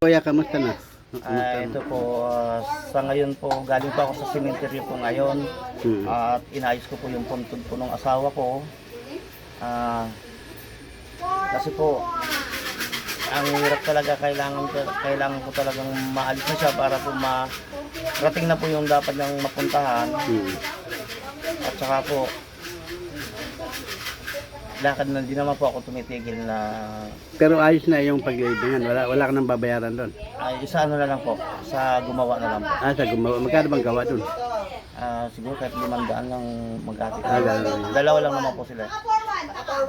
Kuya, kamusta na? Ah, ito po, ah, sa ngayon po, galing po ako sa cemetery po ngayon. Hmm. At inayos ko po yung puntod po ng asawa ko. Ah, kasi po, ang hirap talaga, kailangan, kailangan ko talagang maalis na siya para po marating na po yung dapat niyang mapuntahan. Hmm. At saka po, lakad na din naman po ako tumitigil na Pero ayos na yung paglibingan. Wala, wala ka nang babayaran doon. ay, isa ano na lang po, sa gumawa na lang po. Ah, sa gumawa. Magkano bang gawa doon? Ah, siguro kahit limandaan lang mag-ati. Ah, ganun. Dalawa lang naman po sila.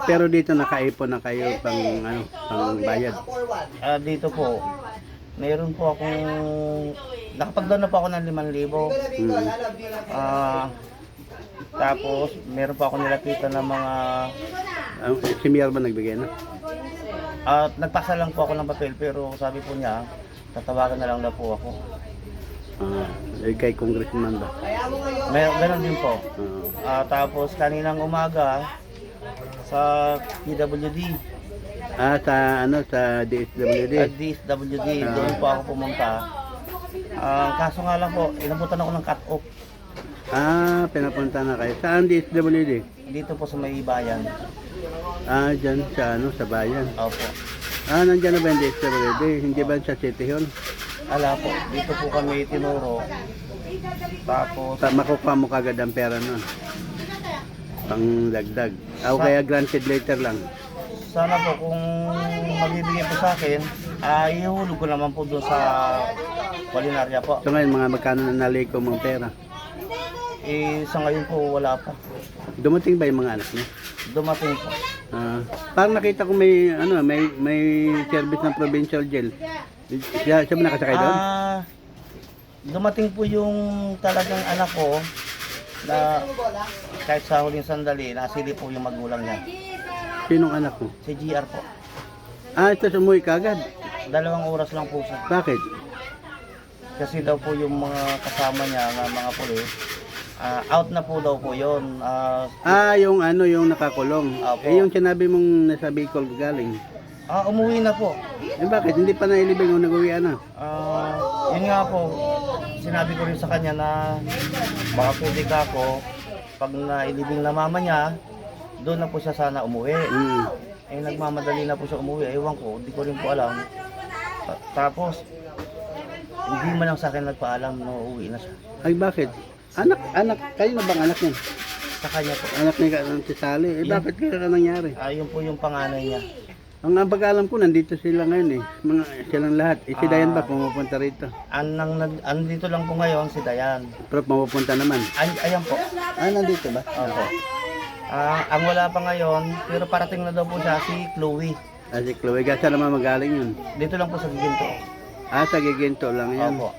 Pero dito nakaipon na kayo pang ano, pang bayad. Ah, dito po, mayroon po akong nakapag-down na po ako ng 5,000. Hmm. Ah, tapos meron po ako nilapitan ng mga Ah, si ba nagbigay na? at nagpasa lang po ako ng papel pero sabi po niya tatawagan na lang daw po ako. Ah, eh, kay congressman ba? May ganun din po. Ah. Ah, tapos kaninang umaga sa PWD Ah, sa ano sa DSWD. at DSWD doon po ako pumunta. Ang kaso nga lang po, inabutan ako ng cut-off Ah, pinapunta na kayo. Saan DSWD? dito po sa may bayan. Ah, dyan sa ano, sa bayan. Opo. Ah, nandyan na ba yung DSWD? Hindi ba sa City Hall? Ala po, dito po kami tinuro. Tapos, Pa, makukuha mo kagad ang pera nun. Pang dagdag. Ah, o Sa- kaya granted later lang. sana po kung magbibigay po sa akin, ay ihulog ko naman po doon sa kulinarya po. So ngayon, mga magkano na naliko mong pera? Eh, sa ngayon po wala pa. Dumating ba yung mga anak niya? Dumating po. Ah, parang nakita ko may ano, may may service ng provincial jail. Siya, siya ba nakasakay doon? Ah, dumating po yung talagang anak ko na kahit sa huling sandali, nasili po yung magulang niya. Sinong anak mo? Si GR po. Ah, ito sumuwi kagad. Dalawang oras lang po siya. Bakit? Kasi daw po yung mga kasama niya, nga mga pulis, ah, out na po daw po yun. Ah, Ah, yung ano, yung nakakulong. Apo. Eh, yung sinabi mong nasa Bicol galing. ah, umuwi na po. Eh, bakit? Hindi pa nailibing o nag-uwi na? Ah, yun nga po, sinabi ko rin sa kanya na baka pwede ka ako, pag nailibing na mama niya, doon na po siya sana umuwi. Mm. Eh, nagmamadali na po siya umuwi. Ewan ko, hindi ko rin po alam. Ta- Tapos, hindi man lang sa akin nagpaalam na uuwi na siya. Ay, bakit? Anak, anak, kayo na bang anak niya? Sa kanya po. Anak ni ka si Sally. Eh, Yan. bakit kaya ka nangyari? Ah, yun po yung panganay niya. Ang ang pag-alam ko, nandito sila ngayon eh. Mga, silang lahat. Eh, si Ah. Dayan ba pumupunta rito? Anang, nag- andito lang po ngayon si Dayan. Pero mapupunta naman. Ay, ayan po. Ah, nandito ba? Opo. Ah, ang wala pa ngayon, pero parating na daw po siya si Chloe. Ah, si Chloe. Gasa naman magaling yun. Dito lang po sa Giginto. Ah, sa Giginto lang yan. Opo.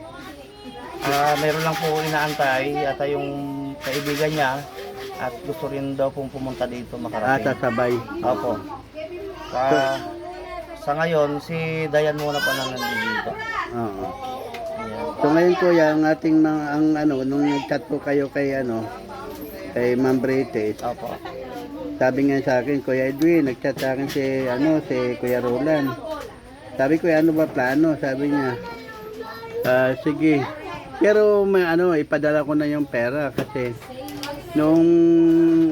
Ah, meron lang po inaantay at yung kaibigan niya at gusto rin daw pong pumunta dito Ah, makarating. sasabay. Opo. Sa, sa ngayon, si Dayan muna pa nang nandito. Oo. So ngayon kuya, ang ating mga, ang ano, nung nag-chat po kayo kay ano, kay Ma'am Brites, Opo. sabi nga sa akin, Kuya Edwin, nag-chat sa akin si, ano, si Kuya Roland. Sabi ko, ano ba plano? Sabi niya, ah, sige. Pero may ano, ipadala ko na yung pera kasi nung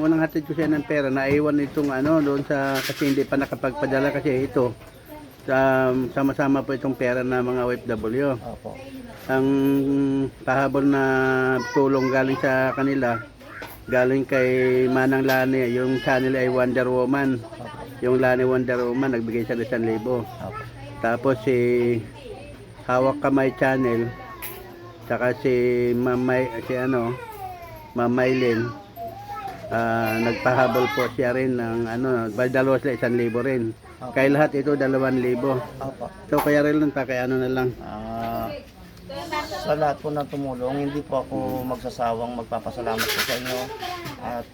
unang hatid ko siya ng pera, naiwan itong ano, doon sa, kasi hindi pa nakapagpadala kasi ito, sa, sama-sama po itong pera na mga OFW. Opo. Ang pahabol na tulong galing sa kanila, galing kay Manang Lani, yung channel ay Wonder Woman. Yung Lani Wonder Woman, nagbigay ng 1,000. Opo. Tapos si Hawak Kamay Channel, saka si Mamay, si ano, Mamaylin, ah nagpahabol po siya rin ng ano, dalawa sila, 1,000 rin. Kaya lahat ito, 2,000. Opo. So kaya rin lang, pa kaya ano na lang. Ah, sa lahat po ng tumulong, hindi po ako magsasawang magpapasalamat po sa inyo. At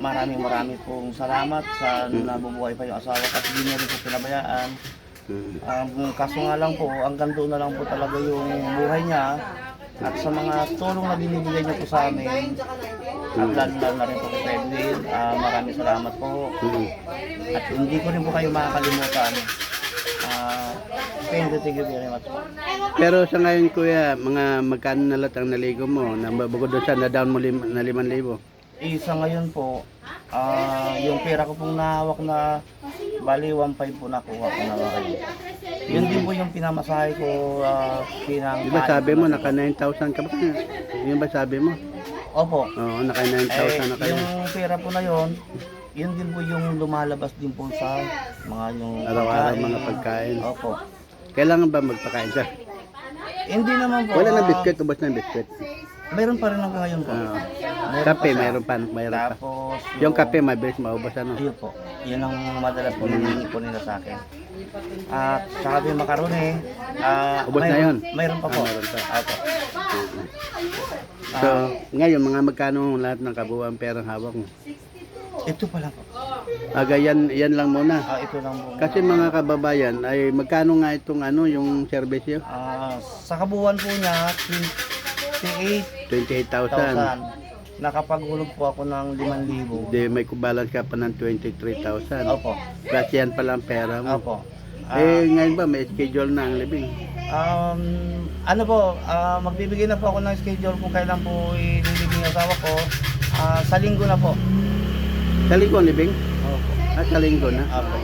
maraming maraming pong salamat sa nabubuhay pa yung asawa at hindi niya rin po pinabayaan. Ang kaso nga lang po, hanggang doon na lang po talaga yung buhay niya. At sa mga tulong na binibigay niyo po sa amin, at lalo lalo na rin po kay Edwin, ah, maraming salamat po. At hindi ko rin po kayo makakalimutan. Ah, thank you, thank you very much po. Pero sa ngayon kuya, mga magkano na lahat ang naligo mo? Na bukod doon sa na-down mo lim, na 5,000. Isa ngayon po, ah, yung pera ko pong nahawak na bali 1.5 po nakuha ko na ngayon. Yun din po yung pinamasahe ko, ah, pinang... Di ba sabi mo, naka 9,000 ka ba? Yun ba sabi mo? Opo. Oo, naka Eh, 9,000 na kayo. yung pera po na yon, yun din po yung lumalabas din po sa mga yung Araw-araw mga pagkain. Opo. Kailangan ba magpakain siya? Hindi naman po. Wala na ah, biscuit, ubos na biscuit. Mayroon pa rin hanggang ngayon po. Oo. Meron Kape, mayroon pa, mayroon pa. Tapos Yung kape, mabilis maubos ano. Ayun po. Yun ang madalas po mm. po nila sa akin. At saka yung makaroni. ah, Ubos na mayroon- yun? Mayroon pa po. Ah, mayroon pa. Opo. So, ngayon, mga magkano lahat ng kabuuan perang hawak mo? Ito pa lang po. Aga, yan, yan lang muna. Ah, ito lang po. Kasi mga kababayan, ay magkano nga itong ano, yung serbisyo? Ah, sa kabuuan po niya, 28,000. 28,000. Nakapaghulog po ako ng 5,000. Di, may kubalance ka pa ng 23,000. Opo. Plus yan pala ang pera mo. Opo. Ah, Eh, ngayon ba, may schedule na ang living? um, ano po, ah, magbibigay na po ako ng schedule kung kailan po ililibing yung asawa ko. Ah, sa linggo na po. Sa linggo ang living? Opo. Ah, sa linggo na. Opo.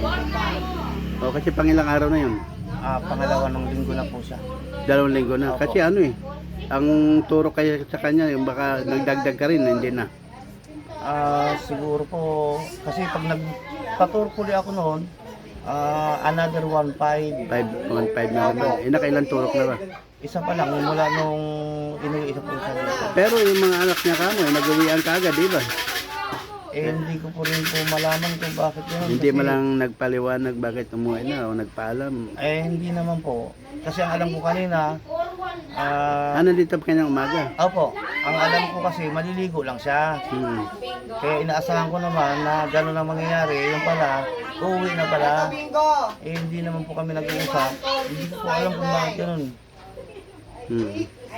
O, kasi pangilang araw na yun. Ah, pangalawa ng linggo na po siya. Dalawang linggo na. Opo. Kasi ano eh, ang turo kaya sa kanya, yung baka nagdagdag ka rin, hindi na. Ah, siguro po, kasi pag nagpa-tour po ako noon, ah, another 1.5. 5.5 na naman. Eh, nakailan turok na ba? Isa pa lang, mula nung inuwi po siya dito. Pero yung mga anak niya kamo, eh, nag-uwian ka agad, di ba? Eh, hindi ko po rin po malaman kung bakit yun. Hindi kasi- mo lang nagpaliwanag bakit umuwi na o nagpaalam. Eh, hindi naman po. Kasi ang alam ko kanina, ah, Ano dito pa kanyang umaga? opo, ang alam ko kasi maliligo lang siya. Hmm. Kaya inaasahan ko naman na gano'n ang mangyayari. Yung pala, uuwi na pala. Eh, hindi naman po kami nag-uusap. Hindi ko po alam kung bakit gano'n. Hmm.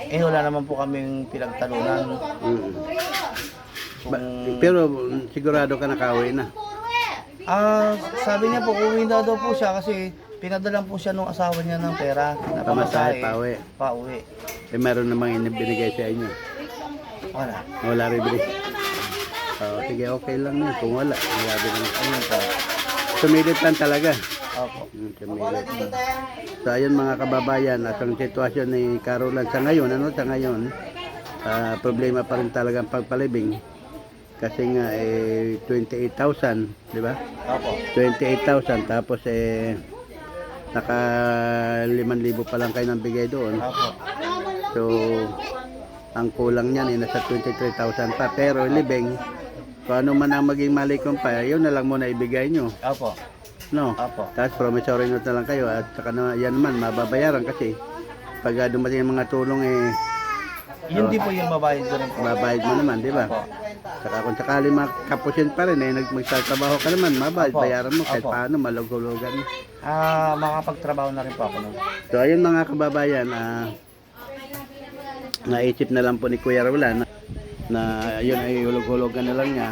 Eh, wala naman po kaming pinagtalunan. Hmm. Ba- Kung, pero mm, sigurado ka nakauwi na. ah, sabi niya po, uuwi na daw po siya kasi pinadalan po siya nung asawa niya ng pera. Na Pamasahe, pauwi. Pauwi. Eh, meron namang inibinigay sa inyo. Wala. Wala rin binigay. Oh, sige, okay lang yun. Kung wala, din naman. Ayun po. Sumilit lang talaga. Opo. Sumilit. So, ayun mga kababayan, at ang sitwasyon ni Carolan sa ngayon, ano sa ngayon, ah, problema pa rin talaga ang pagpalibing. Kasi nga, eh, 28,000, di ba? Opo. 28,000, tapos eh, naka 5,000 pa lang kayo nang bigay doon. So, ang kulang niyan eh, nasa 23,000 pa. Pero living, kung ano man ang maging malikong pa, yun na lang muna ibigay nyo. Opo. No? Opo. Tapos promissory note na lang kayo at saka na, yan naman, mababayaran kasi pag dumating ang mga tulong eh, Yun din po yung rin po. babayad mo naman, di ba? Opo. Saka kung sakali makapusin pa rin eh, nag magtatrabaho ka naman, mabayad, Opo. bayaran mo kahit Opo. paano, malugulugan mo. Ah, makapagtrabaho na rin po ako nun. So ayun mga kababayan, ah naisip na lang po ni Kuya Roland na, na yun ay hulog-hulugan na lang niya.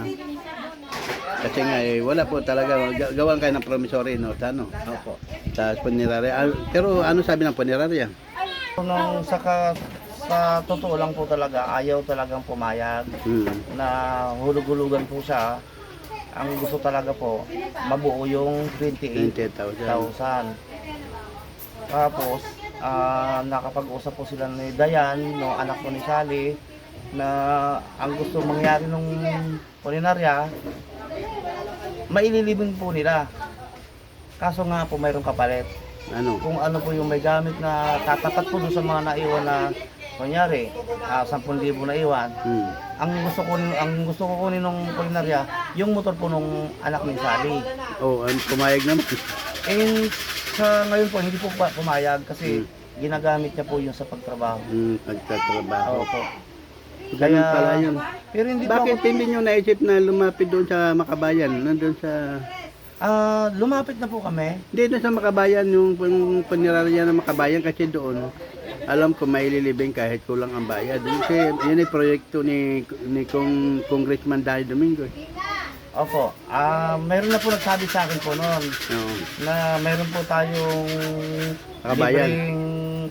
Kasi nga eh, wala po talaga, Ga- gawan kayo ng promissory note, ano? Opo. Sa punerarya. Ah, pero ano sabi ng punerarya? Nung saka sa totoo lang po talaga, ayaw talagang pumayag Hmm. na hulug-hulugan po siya. Ang gusto talaga po, mabuo yung 28,000. 28,000. Tapos, ah, nakapag-usap po sila ni Dayan, no anak ko ni Sally, na ang gusto mangyari nung kulinarya, maililibing po nila. Kaso nga po mayroong kapalit. Ano? Kung ano po yung may gamit na tatapat po doon sa mga naiwan na kunyari, ah, 10,000 na iwan, Hmm. ang gusto ko ang gusto ko kunin ng kulinarya, yung motor po nung anak ni Sally. Oh, ang pumayag naman. Eh, sa ngayon po, hindi po pa pumayag kasi ginagamit niya po yun sa pagtrabaho. Hmm, pagtatrabaho. Opo. Ganun pala yun. Pero hindi Bakit po ako, hindi nyo naisip na lumapit doon sa Makabayan? Nandun sa... ah, lumapit na po kami. Hindi doon sa Makabayan, yung pun- punerarya ng Makabayan kasi doon, alam ko may lilibing kahit kulang ang bayad. Kasi yun ay proyekto ni, ni Kong, Congressman Dali Domingo. eh. Opo. Ah, meron na po nagsabi sa akin po noon Oo. na meron po tayong Kabayan. libreng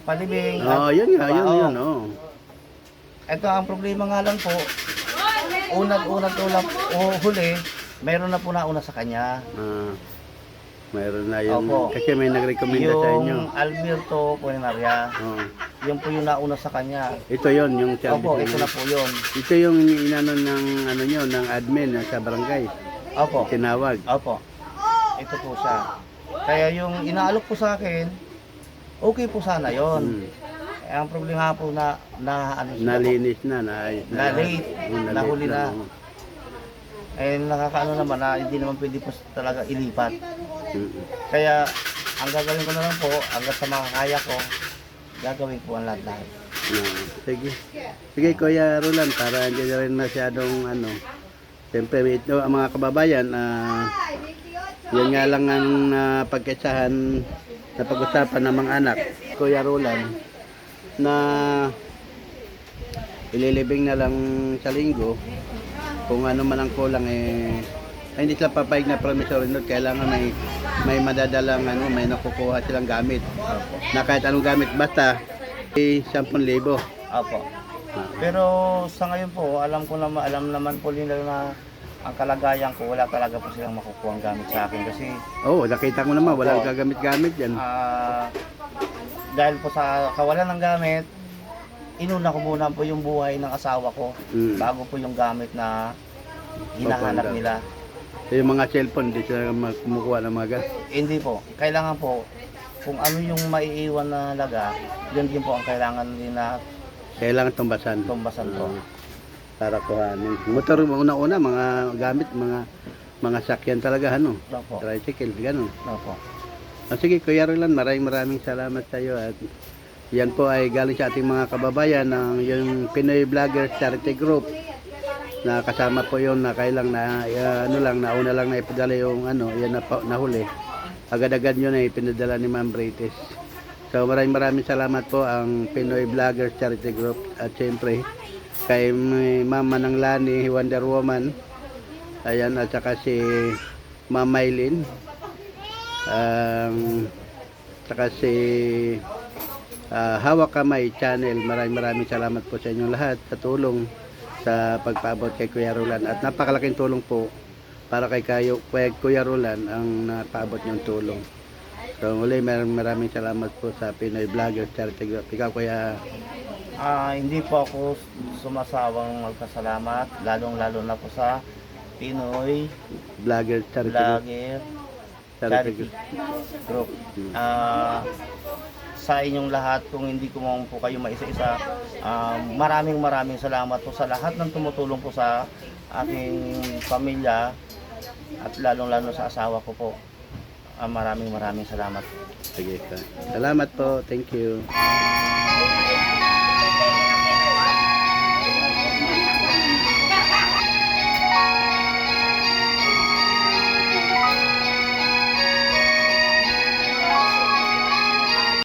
palibing. Oo, at yun nga, yun, trabaho. yun, oo. Ito ang problema nga lang po. Unang-unang tulap o huli, meron na po nauna sa kanya. Ah, mayroon na yun. Opo. Kasi may nagrekomenda sa inyo. Yung Alberto Puenaria, Oo. yun po yung nauna sa kanya. Ito yon yung service Opo, ito na po yun. Ito yung inano ng ano nyo, ng admin na sa barangay. Opo, Tinawag. opo. Ito po siya. Kaya yung inaalok po sa akin, okay po sana yon. Hmm. Eh, ang problema po na, na ano siya po, Nalinis na, na, Na late, Oo, nahuli na. oo. eh nakakaano naman na hindi naman pwede po talaga ilipat. Mm. Kaya ang gagawin ko na lang po, hanggat sa makakaya ko, gagawin ko ang lahat-lahat. Ah, sige. Sige, Kuya Roland, para hindi na rin masyadong ano. Siyempre, ito ang mga kababayan, ah, yan nga lang ang uh, pagkaisahan na pag-usapan ng mga anak. Kuya Roland, na ililibing na lang sa linggo, kung ano man ang kulang eh, ay, hindi sila papayag na promissory note, kailangan may may madadalang ano, may nakukuha silang gamit. Na kahit anong gamit, basta eh, 10,000. Opo. Pero sa ngayon po, alam ko naman, alam naman po nila na ang kalagayan ko, wala talaga po silang makukuha ang gamit sa akin kasi Oo, oh, nakita ko naman, Opo. gagamit-gamit yan. ah, dahil po sa kawalan ng gamit, inuna ko muna po yung buhay ng asawa ko Mm. bago po yung gamit na hinahanap nila. So, yung mga cellphone, di sila kumukuha ng mga gas. Hindi po. Kailangan po, kung ano yung maiiwan na halaga, yun din po ang kailangan din na Kailangan tumbasan. tumbasan po. Oo. para kuhanin. Motor, una-una, mga gamit, mga mga sakyan talaga, ano? Opo. Tricycle, ganun. Opo. Ah, sige, Kuya Roland, maraming maraming salamat sa iyo at yan po ay galing sa ating mga kababayan ng yung Pinoy Vloggers Charity Group na kasama po yon na kailang na uh, ano lang nauna lang na ipadala yung ano yan na nahuli. Agad-agad yun ay pinadala ni Ma'am Brites so maraming maraming salamat po ang Pinoy Vloggers Charity Group at siyempre kay Mama ng Lani Wonder Woman. Ayan at saka si Ma'am Maylin ang saka si ah, Hawak Kamay Channel. Maraming maraming salamat po sa inyong lahat sa tulong sa pagpaabot kay Kuya Roland at napakalaking tulong po para kay Kayo, kay Kuya Roland ang napaabot niyong tulong. So muli maraming maraming salamat po sa Pinoy Vloggers Charity Group. Ikaw Kuya Ah, hindi po ako sumasawang magpasalamat, lalong-lalo na po sa Pinoy Vloggers Charity Group. Vlogger Charity Charity Group. Group. Ah, sa inyong lahat, kung hindi ko po kayo maisa-isa, ah, maraming maraming salamat po sa lahat ng tumutulong po sa aking pamilya at lalong-lalo sa asawa ko po. Ah, maraming maraming salamat. Sige ka. Salamat po. Thank you.